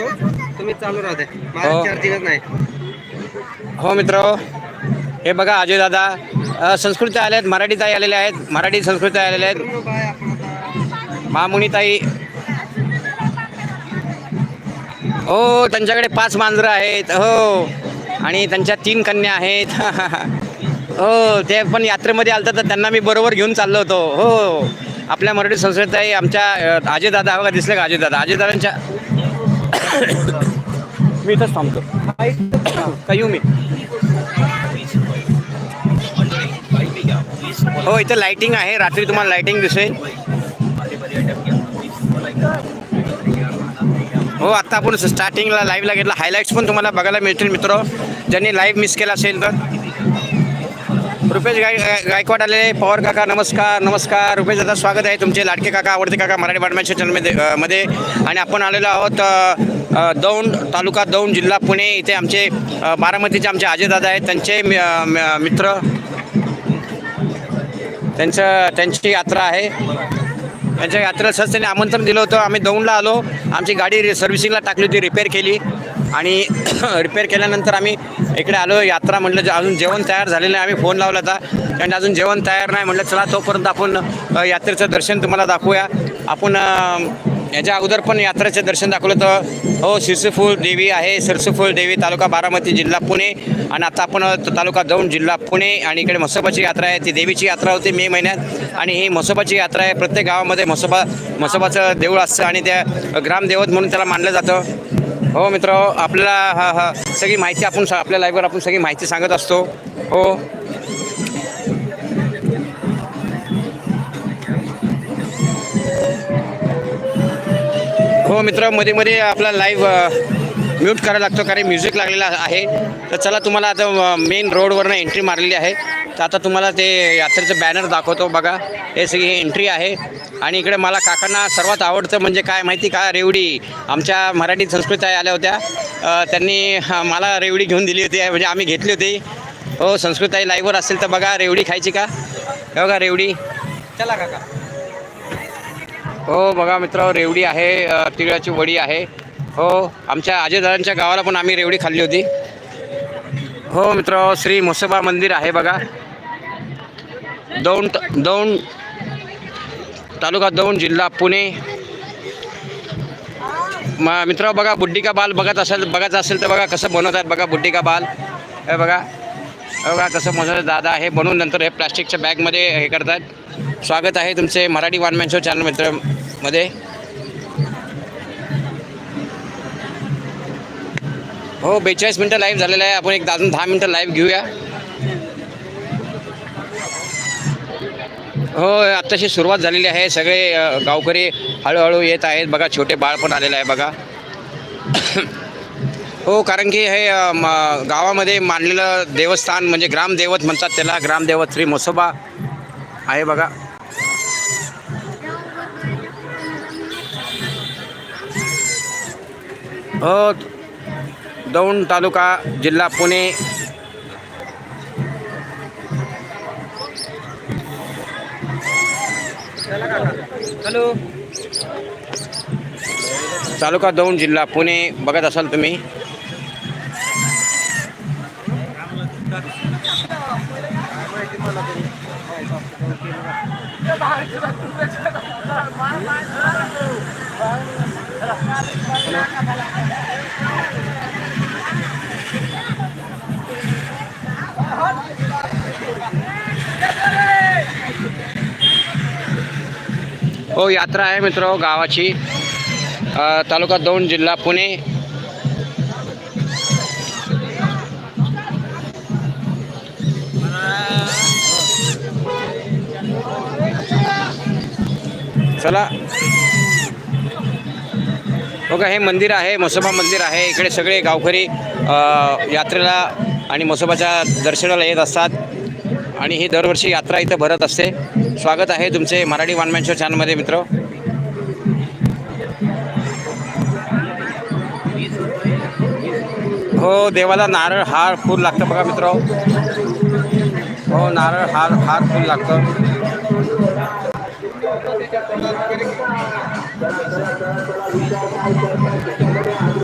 करतो तुम्ही चालू राहू द्या हो. माझं चार्जिंगच नाही. हो मित्र. हे बघा अजय दादा. संस्कृती आले आहेत मराठी ताई आलेले आहेत. मराठी संस्कृती आलेले आहेत. आपण आता. महामुनी ताई. हो त्यांच्याकडे पाच मांजरं आहेत. हो. आणि त्यांच्या तीन कन्या आहेत. हो ते पण यात्रेमध्ये आलं तर त्यांना मी बरोबर घेऊन चाललो होतो. हो. आपल्या मराठी संस्कृती आमच्या अ, अजय दादा बघा दिसले का अजय दादा? अजय दादांच्या मी इथंच थांबतो. काय येऊ मी हो इथं लाइटिंग आहे. रात्री तुम्हाला लाइटिंग दिसेल. हो आत्ता आपण स्टार्टिंगला लाईव्हला घेतला. हायलाईट्स पण तुम्हाला बघायला मिळतील मित्र. ज्यांनी लाईव्ह मिस केला असेल तर. रुपेश गाय गायकवाड आले पवार काका नमस्कार नमस्कार. रुपेश दादा स्वागत आहे तुमचे लाडके काका आवडते काका मराठी बातम्यांच्या चॅनलमध्ये मध्ये. आणि आपण आलेलो आहोत दौंड तालुका दौंड जिल्हा पुणे. इथे आमचे बारामतीचे आमचे आजेदादा दादा आहेत. त्यांचे मित्र. त्यांचं त्यांची यात्रा आहे. त्यांच्या यात्रेला सहज त्यांनी आमंत्रण दिलं होतं. आम्ही दौंडला आलो. आमची गाडी रि सर्व्हिसिंगला टाकली होती रिपेअर केली. आणि रिपेअर केल्यानंतर आम्ही इकडे आलो यात्रा म्हटलं जे अजून जेवण तयार झालेलं नाही आम्ही फोन लावला होता. कारण अजून जेवण तयार नाही म्हटलं चला तोपर्यंत आपण यात्रेचं दर्शन तुम्हाला दाखवूया. आपण याच्या अगोदर पण यात्रेचं दर्शन दाखवलं तर हो शिरसफूल देवी आहे. सिरसफूल देवी तालुका बारामती जिल्हा पुणे. आणि आता आपण तालुका दौंड जिल्हा पुणे आणि इकडे म्हसोबाची यात्रा आहे. ती देवीची यात्रा होती मे महिन्यात. आणि ही म्हसोबाची यात्रा आहे. प्रत्येक गावामध्ये म्हसोबा म्हसोबाचं देऊळ असतं आणि त्या ग्रामदेवत म्हणून त्याला मानलं जातं. हो मित्र आपल्याला हा हा सगळी माहिती आपण आपल्या लाईव्हवर आपण सगळी माहिती सांगत असतो. हो. हो मित्रमध्ये मध्ये आपला लाईव्ह म्यूट करायला लागतो कारण म्युझिक लागलेला आहे. तर चला तुम्हाला आता मेन रोडवरनं एंट्री मारलेली आहे. तर आता तुम्हाला ते यात्रेचं बॅनर दाखवतो बघा. हे सगळी एंट्री आहे. आणि इकडे मला काकांना सर्वात आवडतं म्हणजे काय माहिती का? रेवडी. आमच्या मराठी संस्कृती आल्या होत्या. त्यांनी मला रेवडी घेऊन दिली होती. म्हणजे आम्ही घेतली होती. हो संस्कृताई लाईव्हवर असेल तर बघा रेवडी खायची का? हे बघा रेवडी. चला काका. हो बघा मित्र रेवडी आहे. तिळाची वडी आहे. हो आमच्या अजयदादांच्या गावाला पण आम्ही रेवडी खाल्ली होती. हो मित्र श्री म्हसोबा मंदिर आहे बघा. दौंड दौंड तालुका दौंड जिल्हा पुणे. म मित्र बघा बुड्डिका बाल बघत असेल बघायचं असेल तर बघा कसं बनवतात बघा बुड्डिका बाल. हे बघा हे बघा कसं बनवतात दादा हे बनवून नंतर हे प्लास्टिकच्या बॅगमध्ये हे करतात स्वागत आहे तुमचे Marathi one man show channel मित्रमध्ये हो बेचाळीस मिनटं लाईव्ह झालेलं आहे. आपण एक अजून दहा मिनटं लाईव्ह घेऊया. हो आत्ताशी सुरुवात झालेली आहे. सगळे गावकरी हळूहळू येत आहेत. बघा छोटे बाळ पण आलेलं आहे बघा. हो कारण की हे म- गावामध्ये मानलेलं देवस्थान म्हणजे ग्रामदेवत म्हणतात त्याला. ग्रामदेवत श्री मोसोबा आहे बघा. हो दौंड तालुका जिल्हा पुणे. हॅलो. तालुका दौंड जिल्हा पुणे. बघत असाल तुम्ही. हो यात्रा आहे मित्र गावाची. तालुका दौंड जिल्हा पुणे. चला. हो बघा हे मंदिर आहे म्हसोबा मंदिर आहे. इकडे सगळे गावकरी यात्रेला आणि म्हसोबाच्या दर्शनाला येत असतात. आणि ही दरवर्षी यात्रा इथं भरत असते. स्वागत आहे तुमचे मराठी वनमॅन शो चॅनलमध्ये मित्र. हो देवाला नारळ हार फूल लागतं बघा मित्र. हो नारळ हार हार फूल लागतं.